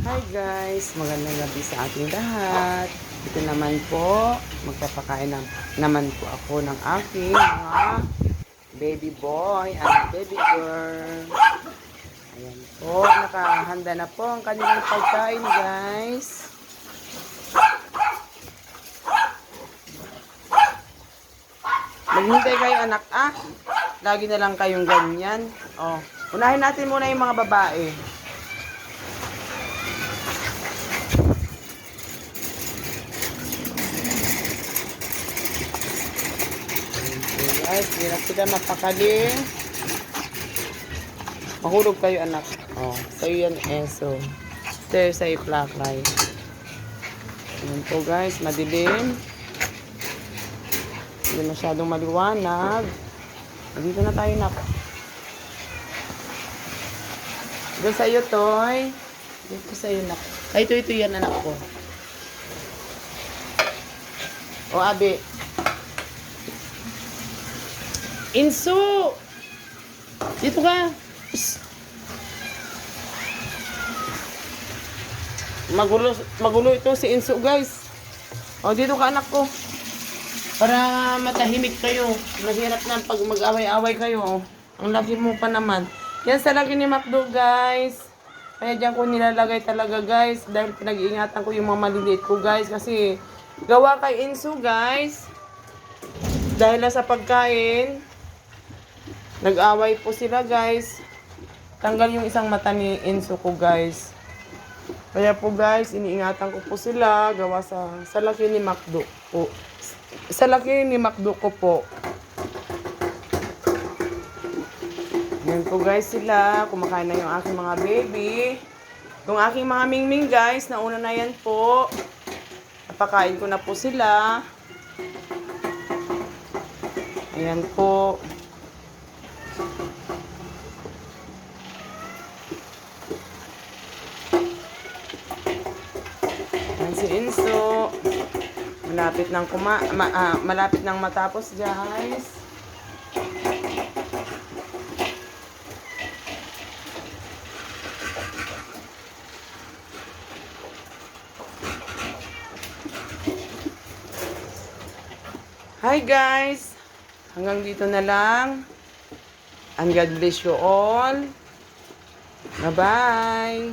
Hi guys, magandang gabi sa ating lahat. Ito naman po, magpapakain na, naman po ako ng aking mga baby boy at baby girl. Ayan po, nakahanda na po ang kanilang pagkain guys. Maghintay kayo anak ah. Lagi na lang kayong ganyan. Oh, unahin natin muna yung mga babae. Guys, hirap sila mapakali. Mahulog kayo, anak. Oh, sa'yo yan, eso. Sa'yo, sa'yo, plakay. Ayan po, guys, madilim. Hindi masyadong maliwanag. Dito na tayo, nak. Doon sa'yo, Toy. Dito sa'yo, nak. Ay, ito, ito yan, anak ko. O, Abi. Inso! Dito ka. Magulo, magulo ito si Inso, guys. O, dito ka, anak ko. Para matahimik kayo. Mahirap na pag mag-away-away kayo. Ang laki mo pa naman. Yan sa laki ni Macdo, guys. Kaya dyan ko nilalagay talaga, guys. Dahil pinag-iingatan ko yung mga maliliit ko, guys. Kasi gawa kay Inso, guys. Dahil na sa pagkain, nag-away po sila, guys. Tanggal yung isang mata ni Inso ko, guys. Kaya po guys, iniingatan ko po sila gawa sa sa laki ni Macdo po. Sa laki ni Macdo ko po. Yan po guys sila. Kumakain na yung aking mga baby. Yung aking mga mingming guys, nauna na yan po. Napakain ko na po sila. Ayan po. Yan Inso. Malapit nang kuma ma, ah, malapit nang matapos, guys. Hi guys! Hanggang dito na lang. And God bless you all. Bye-bye!